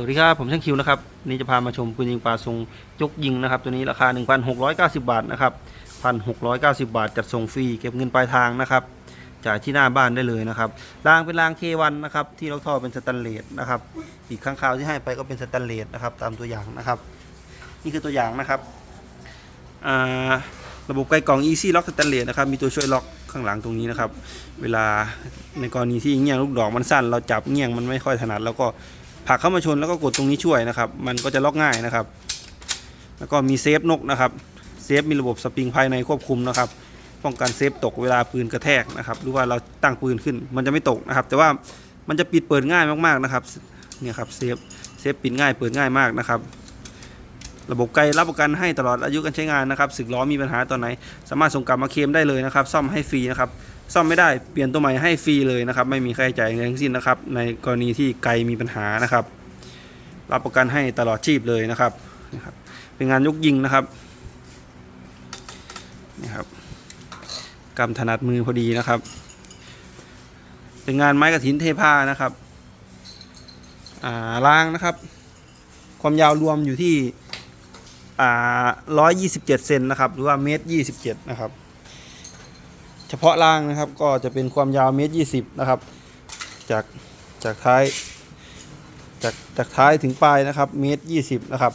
วัสดีครับผมช่างคิวนะครับนี่จะพามาชมปืนยิงปลาทรงยกยิงนะครับ ตัวนี้ราคา 1,690 บาทนะครับ 1,690 บาทจัดส่งฟรีเก็บเงินปลายทางนะครับจ่ายที่หน้าบ้านได้เลยนะครับรางเป็นรางเควันนะครับ ที่เราท่อเป็นสแตนเลสนะครับ อีกข้างคาวที่ให้ไปก็เป็นสแตนเลสนะครับ ตามตัวอย่างนะครับ นี่คือตัวอย่างนะครับอ่าระบบไกลกล่อง Easy Lock Stainless นะครับ มีตัวช่วยล็อกข้างหลังตรงนี้นะครับ เวลาในกรณีที่เงี้ยงลูกดอกมันสั้น เราจับเงี้ยงมันไม่ค่อยถนัดแล้วก็ ผลักเข้ามาชนแล้วก็กดตรงนี้ช่วยนะครับ มันก็จะล็อกง่ายนะครับ แล้วก็มีเซฟนกนะครับ เซฟมีระบบสปริงภายในควบคุมนะครับ ป้องกันเซฟตกเวลาปืนกระแทกนะครับ หรือว่าเราตั้งปืนขึ้น มันจะไม่ตกนะครับ แต่ว่ามันจะปิดเปิดง่ายมากๆนะครับ เนี่ยครับเซฟ เซฟปิดง่ายเปิดง่ายมากนะครับ ระบบไกลรับประกันให้ตลอดอายุการใช้งานนะครับสึกล้อมีปัญหาตอนไหน สามารถส่งกลับมาเคลมได้เลยนะครับ ซ่อมให้ฟรีนะครับซ่อมไม่ได้เปลี่ยนตัวใหม่ให้ฟรีเลยนะครับ ไม่มีค่าใช้จ่ายอะไรทั้งสิ้นนะครับ ในกรณีที่ไกลมีปัญหานะครับ รับประกันให้ตลอดชีพเลยนะครับนะครับ เป็นงานยกยิงนะครับนี่ครับกำถนัดมือพอดีนะครับ เป็นงานไม้กระถินเทผ้านะครับอ่ารางนะครับ ความยาวรวมอยู่ที่ อ่าร้อยยี่สิบเจ็ดเซนนะครับ หรือว่าเมตรยี่สิบเจ็ดนะครับ เฉพาะล่างนะครับก็จะเป็นความยาวเมตรยี่สิบนะครับ จากจากท้ายจากจากท้ายถึงปลายนะครับเมตรยี่สิบนะครับ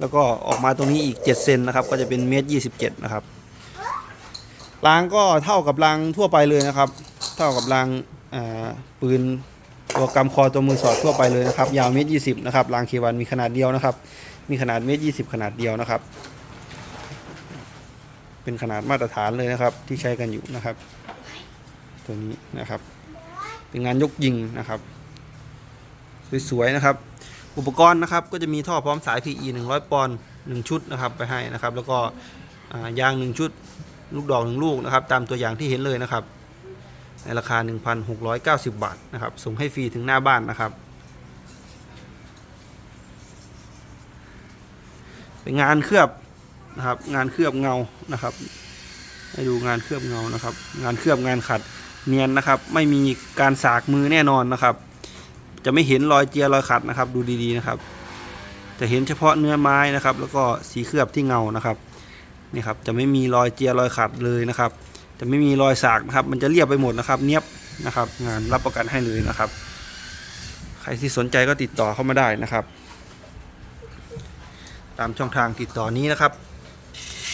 แล้วก็ออกมาตรงนี้อีกเจ็ดเซนนะครับ ก็จะเป็นเมตรยี่สิบเจ็ดนะครับรางก็เท่ากับรางทั่วไปเลยนะครับ เท่ากับรางปืนตัวกำคอตัวมือสอดทั่วไปเลยนะครับ ยาวเมตรยี่สิบนะครับรางเควันมีขนาดเดียวนะครับ มีขนาดเมตรยี่สิบขนาดเดียวนะครับ เป็นขนาดมาตรฐานเลยนะครับ ที่ใช้กันอยู่นะครับ ตัวนี้นะครับ เป็นงานยกยิงนะครับ สวยๆนะครับ อุปกรณ์นะครับก็จะมีท่อพร้อมสาย PE 100 ปอนด์1ชุดนะครับไปให้นะครับ แล้วก็ยาง 1 ชุดลูกดอก1ลูกนะครับ ตามตัวอย่างที่เห็นเลยนะครับ ในราคา 1,690 บาทนะครับ ส่งให้ฟรีถึงหน้าบ้านนะครับ เป็นงานเคลือบนะครับ งานเคลือบเงานะครับ ให้ดูงานเคลือบเงานะครับ งานเคลือบงานขัดเนียนนะครับ ไม่มีการสากมือแน่นอนนะครับ จะไม่เห็นรอยเจียรอยขัดนะครับ ดูดีๆนะครับ จะเห็นเฉพาะเนื้อไม้นะครับ แล้วก็สีเคลือบที่เงานะครับนี่ครับจะไม่มีรอยเจียรอยขัดเลยนะครับ จะไม่มีรอยสากนะครับ มันจะเรียบไปหมดนะครับ เนียบนะครับ งานรับประกันให้เลยนะครับ ใครที่สนใจก็ติดต่อเข้ามาได้นะครับ ตามช่องทางติดต่อนี้นะครับ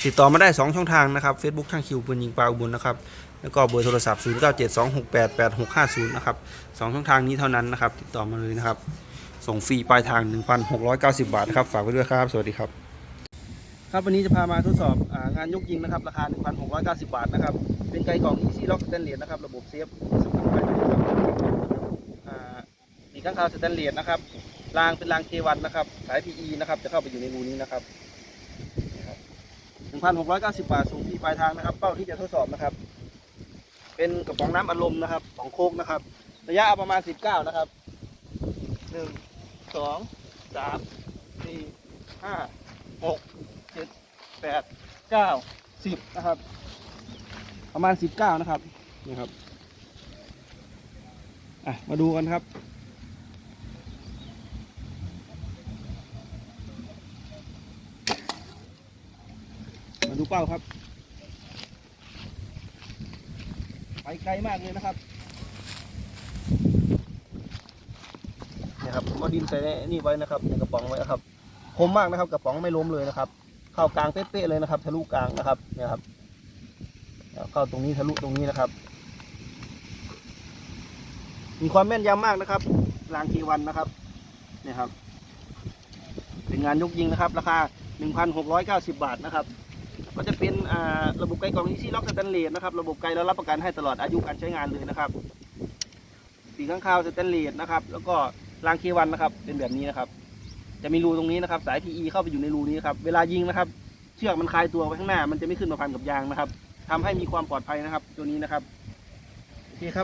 ติดต่อมาได้ 2 ช่องทางนะครับ Facebook ช่างคิวปืนยิงปลาอุบลนะครับแล้วก็เบอร์โทรศัพท์ 0972688650 นะครับสองช่องทางนี้เท่านั้นนะครับ ติดต่อมาเลยนะครับ ส่งฟรีปลายทาง 1,690 บาทนะครับ ฝากไว้ด้วยครับ สวัสดีครับ ครับวันนี้จะพามาทดสอบองานยกยิงนะครับ ราคา 1,690 บาทนะครับ เป็นไกลกล่อง Easy Lock Stainless นะครับ ระบบเซฟสำหรับไกลนะครับอ่ามีข้างคาวสแตนเลสนะครับ รางเป็นรางเควันนะครับ สาย PE นะครับ จะเข้าไปอยู่ในรูนี้นะครับนี่ครับ1,690 บาทส่งฟรีปลายทางนะครับ เป้าที่จะทดสอบนะครับ เป็นกระป๋องน้ำอัดลมนะครับของโคกนะครับ ระยะประมาณ 19 นะครับหนึ่งสองสามสี่ห้าหกเจ็ดแปดเก้าสิบนะครับ ประมาณ 19 นะครับ นี่ครับ อะ มาดูกันครับ มาดูเป้าครับ ไปไกลมากเลยนะครับนี่ครับมาดินใส่นนี่ไว้นะครับในกระป๋องไว้นะครับคมมากนะครับกระป๋องไม่ล้มเลยนะครับ เข้ากลางเป๊ะๆเลยนะครับ ทะลุกลางนะครับเนี่ยครับแล้วเข้าตรงนี้ทะลุตรงนี้นะครับ มีความแม่นยำมากนะครับรางทีวันนะครับเนี่ยครับเป็นงานยกยิงนะครับ ราคา 1,690 บาทนะครับ ก็จะเป็นระบบไกลกล่องอีซี่ล็อกสแตนเลสนะครับระบบไกลแล้วรับประกันให้ตลอดอายุการใช้งานเลยนะครับสีข้างคาวสแตนเลสนะครับแล้วก็รางเควันนะครับเป็นแบบนี้นะครับ จะมีรูตรงนี้นะครับ สาย PE เข้าไปอยู่ในรูนี้ครับเวลายิงนะครับ เชือกมันคลายตัวไว้ข้างหน้า มันจะไม่ขึ้นมาพันกับยางนะครับทำให้มีความปลอดภัยนะครับ ตัวนี้นะครับโอเคครับ